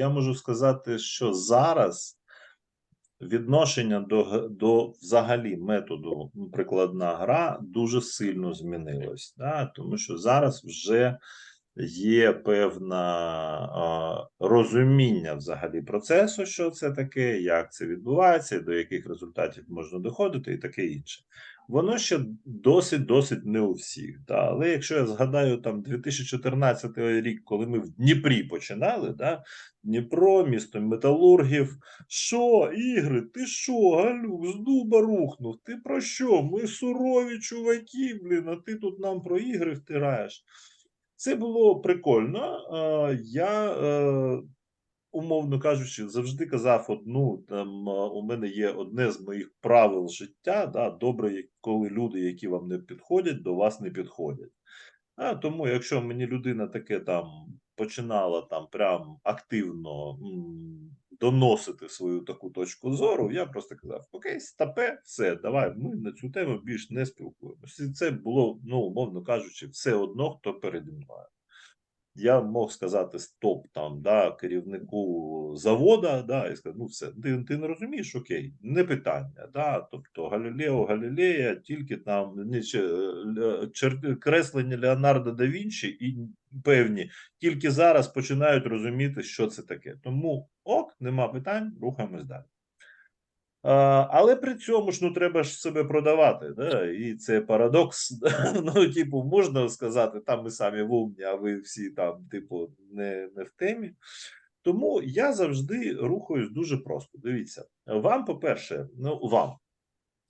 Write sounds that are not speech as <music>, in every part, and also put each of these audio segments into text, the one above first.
я можу сказати, що зараз відношення до, до взагалі методу прикладна гра дуже сильно змінилось. Да? Тому що зараз вже є певна а, розуміння взагалі процесу, що це таке, як це відбувається, до яких результатів можна доходити, і таке інше. Воно ще досить досить не у всіх. Да? Але якщо я згадаю там 2014 рік, коли ми в Дніпрі починали, да? Дніпро, місто металургів. Що, ігри, ти що, Галюк, з дуба рухнув? Ти про що? Ми сурові чуваки, блін, а ти тут нам про ігри втираєш. Це було прикольно. Я, е, умовно кажучи, завжди казав одну: там у мене є одне з моїх правил життя. Да, добре, коли люди, які вам не підходять, до вас не підходять. А тому, якщо мені людина таке там починала там прям активно доносити свою таку точку зору, я просто казав: Окей, стапе, все, давай, ми на цю тему більш не спілкуємося. Це було, ну, умовно кажучи, все одно, хто переді мною. Я мог сказати стоп там, да, керівнику завода, да, і сказати, ну все, ти, ти не розумієш, окей, не питання. Да, тобто Галілео Галілея, тільки там е, креслення Леонардо да Вінчі і певні тільки зараз починають розуміти, що це таке. Тому ок, нема питань, рухаємось далі. Але при цьому ж ну треба ж себе продавати, да? і це парадокс. <laughs> Ну, типу, можна сказати, там ми самі в умні, а ви всі там, типу, не, не в темі. Тому я завжди рухаюсь дуже просто. Дивіться, вам, по-перше, ну вам.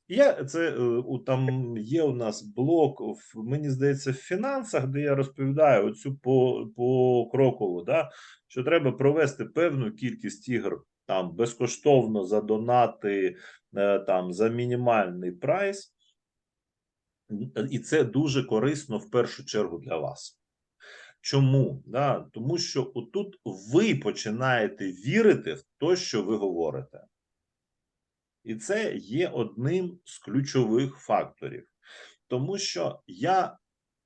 Я це е, там є у нас блок, в мені здається, в фінансах, де я розповідаю оцю по, по крокову, да, що треба провести певну кількість ігор там безкоштовно за донати, е, там за мінімальний прайс, і це дуже корисно в першу чергу для вас. Чому? Да? Тому що отут ви починаєте вірити в те, що ви говорите. І це є одним з ключових факторів. Тому що я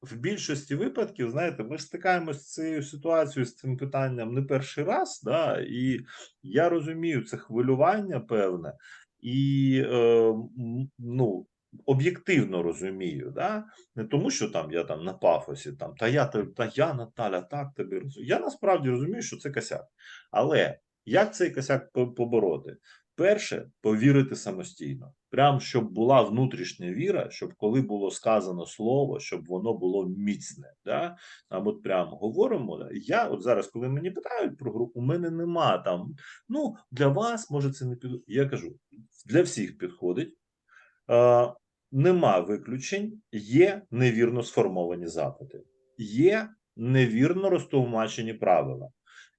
в більшості випадків, знаєте, ми ж стикаємося з цією ситуацією, з цим питанням не перший раз, да, і я розумію це хвилювання певне, і е, ну, об'єктивно розумію, да? не тому, що там я там на пафосі, там, та я, та я Наталя, так тебе розумію. Я насправді розумію, що це косяк. Але як цей косяк по- побороти? Перше, повірити самостійно. Прям щоб була внутрішня віра, щоб коли було сказано слово, щоб воно було міцне. Да? Там от прям говоримо. да. Я от зараз, коли мені питають про гру, у мене нема там. Ну, для вас може це не підходить. Я кажу, для всіх підходить. Е, нема виключень, є невірно сформовані запити, є невірно розтлумачені правила.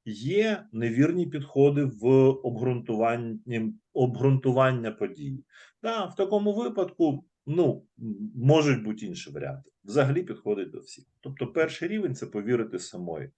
Є невірні підходи в обґрунтуванні обґрунтування подій. Да, в такому випадку ну, можуть бути інші варіанти. Взагалі підходить до всіх. Тобто, перший рівень це повірити самої.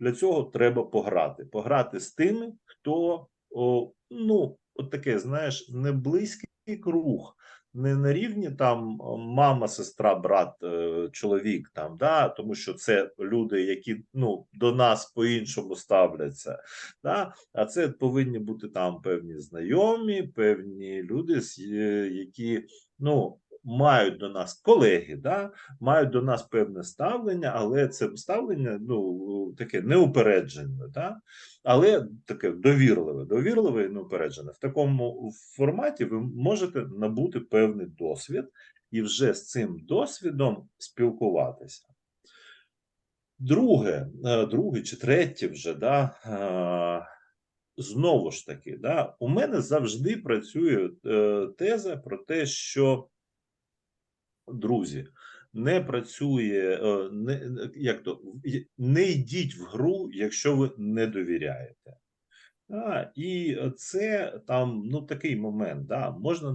Для цього треба пограти. Пограти з тими, хто о, ну, от таке, знаєш, не близький круг, не на рівні там мама, сестра, брат, е, чоловік, там, да, тому що це люди, які ну, до нас по-іншому ставляться. Да? А це повинні бути там певні знайомі, певні люди, е, які ну, мають до нас колеги, да? мають до нас певне ставлення, але це ставлення ну, таке неупереджене, да? але таке довірливе, довірливе і неупереджене. В такому форматі ви можете набути певний досвід і вже з цим досвідом спілкуватися. Друге, е, друге чи третє вже, да, е, знову ж таки, да, у мене завжди працює е, теза про те, що друзі, не працює, е, не, як то, не йдіть в гру, якщо ви не довіряєте. А, і це там ну такий момент. Да, можна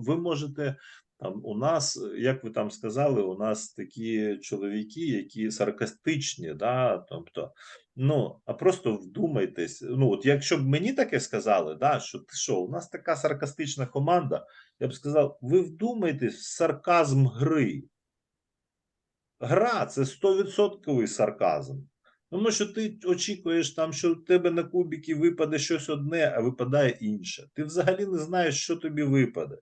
ви можете там у нас, е, як ви там сказали, у нас такі чоловіки, які саркастичні, да, тобто, ну а просто вдумайтесь. Ну, от якщо б мені таке сказали, да, що ти що, у нас така саркастична команда, я б сказав, ви вдумайтесь в сарказм гри. Гра це 100% сарказм. Тому що ти очікуєш там, що в тебе на кубіки випаде щось одне, а випадає інше. Ти взагалі не знаєш, що тобі випаде.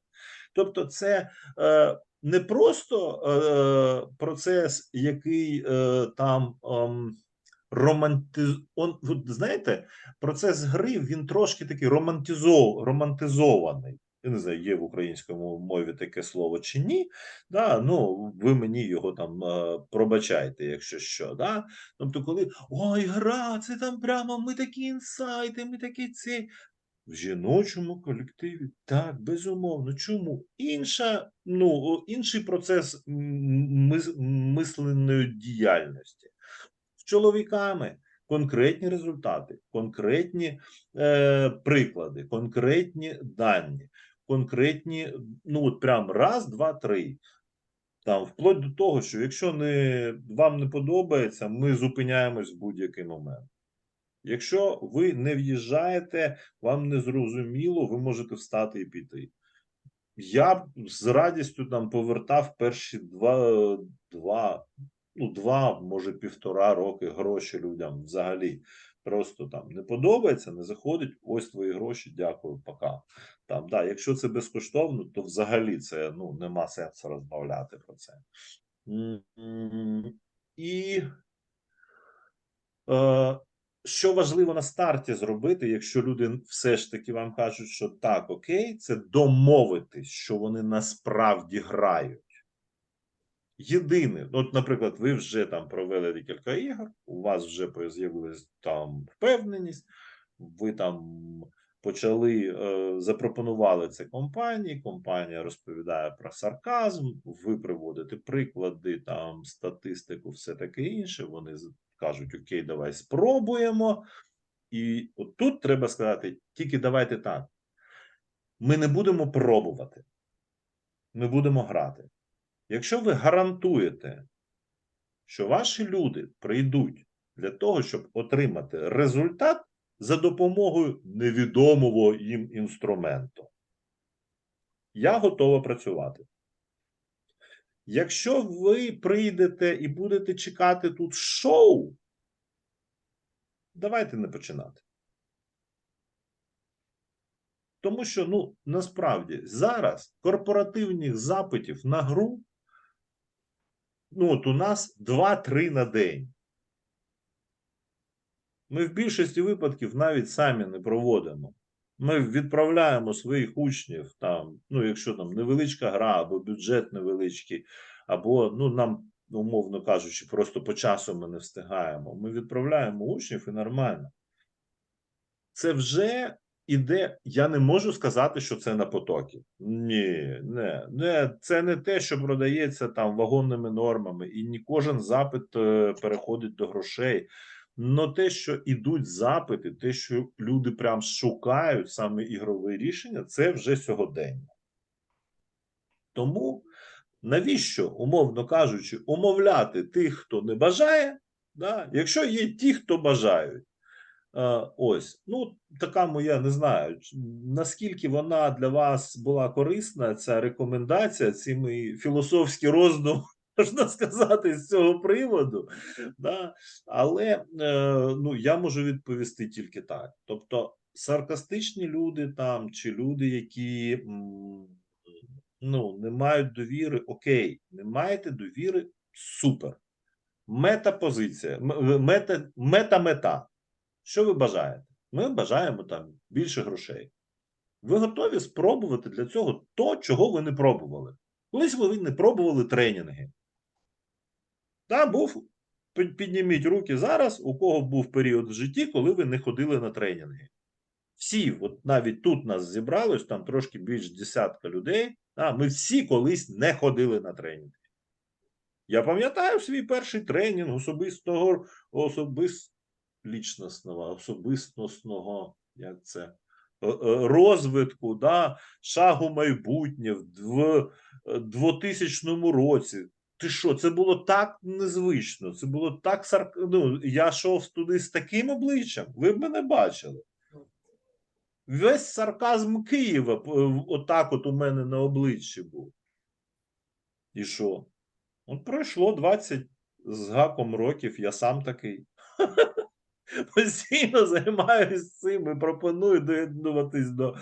Тобто, це е, не просто е, процес, який е, там ем, романтиз... Он, знаєте, процес гри він трошки такий романтизов... романтизований. Я не знаю, є в українському мові таке слово чи ні. Да, ну ви мені його там е, пробачайте, якщо що. Да? Тобто, коли ой, гра, це там прямо ми такі інсайти, ми такі ці. В жіночому колективі так, безумовно. Чому? Інша, ну, інший процес м- мис- мисленної діяльності. З чоловіками конкретні результати, конкретні е, приклади, конкретні дані, конкретні, ну от прям раз, два, три. Там, вплоть до того, що якщо не, вам не подобається, ми зупиняємось в будь-який момент. Якщо ви не в'їжджаєте, вам не зрозуміло, ви можете встати і піти. Я з радістю там повертав перші два, два, ну, два, може, півтора роки гроші людям взагалі. Просто там не подобається, не заходить. Ось твої гроші, дякую, пока. Там, да, якщо це безкоштовно, то взагалі це ну, нема сенсу розмовляти про це. І е, що важливо на старті зробити, якщо люди все ж таки вам кажуть, що так, окей, це домовитись, що вони насправді грають. Єдине, от, наприклад, ви вже там провели декілька ігор, у вас вже з'явилась там впевненість, ви там почали е, запропонували це компанії. Компанія розповідає про сарказм, ви приводите приклади, там статистику, все таке інше. Вони кажуть: Окей, давай спробуємо. І от тут треба сказати: тільки давайте так. Ми не будемо пробувати, ми будемо грати. Якщо ви гарантуєте, що ваші люди прийдуть для того, щоб отримати результат за допомогою невідомого їм інструменту, я готова працювати. Якщо ви прийдете і будете чекати тут шоу, давайте не починати. Тому що, ну, насправді, зараз корпоративних запитів на гру, ну, от у нас 2-3 на день. Ми в більшості випадків навіть самі не проводимо. Ми відправляємо своїх учнів там, ну, якщо там невеличка гра, або бюджет невеличкий, або ну, нам, умовно кажучи, просто по часу ми не встигаємо. Ми відправляємо учнів і нормально. Це вже іде. Я не можу сказати, що це на потоки. Ні, не, не, це не те, що продається там вагонними нормами, і не кожен запит е, переходить до грошей. Но те, що ідуть запити, те, що люди прям шукають саме ігрове рішення, це вже сьогодення. Тому навіщо, умовно кажучи, умовляти тих, хто не бажає, да? якщо є ті, хто бажають. Е, Ось, ну така моя не знаю, наскільки вона для вас була корисна, ця рекомендація, ці мої філософські роздуми, <laughs> можна сказати, з цього приводу. Да? Але е, ну, я можу відповісти тільки так. Тобто, саркастичні люди там, чи люди, які ну, не мають довіри, окей, не маєте довіри, супер. Мета-позиція, мета, мета-мета. Що ви бажаєте? Ми бажаємо там більше грошей. Ви готові спробувати для цього то, чого ви не пробували. Колись ви не пробували тренінги. Та був, підніміть руки зараз, у кого був період в житті, коли ви не ходили на тренінги. Всі, от навіть тут нас зібралось, там трошки більш десятка людей. Та, ми всі колись не ходили на тренінги. Я пам'ятаю свій перший тренінг особистого, особис, лічностного, особистісного, як це, е, е, розвитку, да, шагу майбутнє в е, 2000 році. Ти що, це було так незвично, це було так сарк... Ну, я йшов туди з таким обличчям, ви б мене бачили. Весь сарказм Києва е, отак от у мене на обличчі був. І що? От пройшло 20 з гаком років, я сам такий. <laughs> <laughs> постійно займаюся цим і пропоную доєднуватись до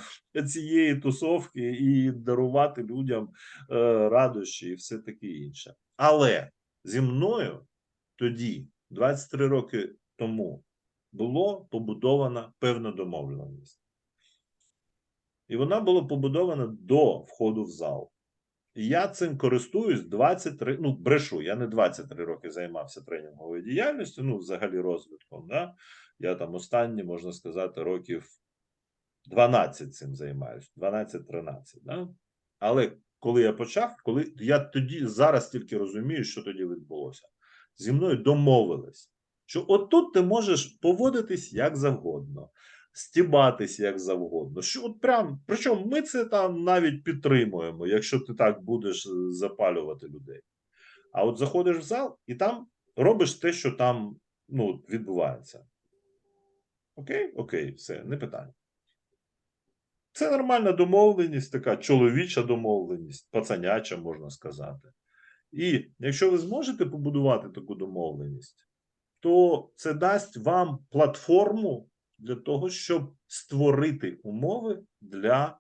цієї тусовки і дарувати людям е, радощі і все таке інше. Але зі мною тоді, 23 роки тому, було побудована певна домовленість. І вона була побудована до входу в зал. І я цим користуюсь 23, ну, брешу, я не 23 роки займався тренінговою діяльністю, ну, взагалі розвитком. Да? Я там останні, можна сказати, років 12 цим займаюся, 12-13. Да? Але коли я почав, коли я тоді зараз тільки розумію, що тоді відбулося. Зі мною домовились, що отут ти можеш поводитись як завгодно, стібатись як завгодно. Що от прям, причому ми це там навіть підтримуємо, якщо ти так будеш е, запалювати людей. А от заходиш в зал і там робиш те, що там ну, відбувається. Окей, окей, все, не питання. Це нормальна домовленість, така чоловіча домовленість, пацаняча, можна сказати. І якщо ви зможете побудувати таку домовленість, то це дасть вам платформу для того, щоб створити умови для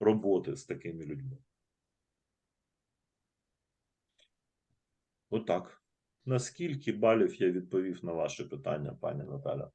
роботи з такими людьми. Отак. Наскільки балів я відповів на ваше питання, пані Наталя?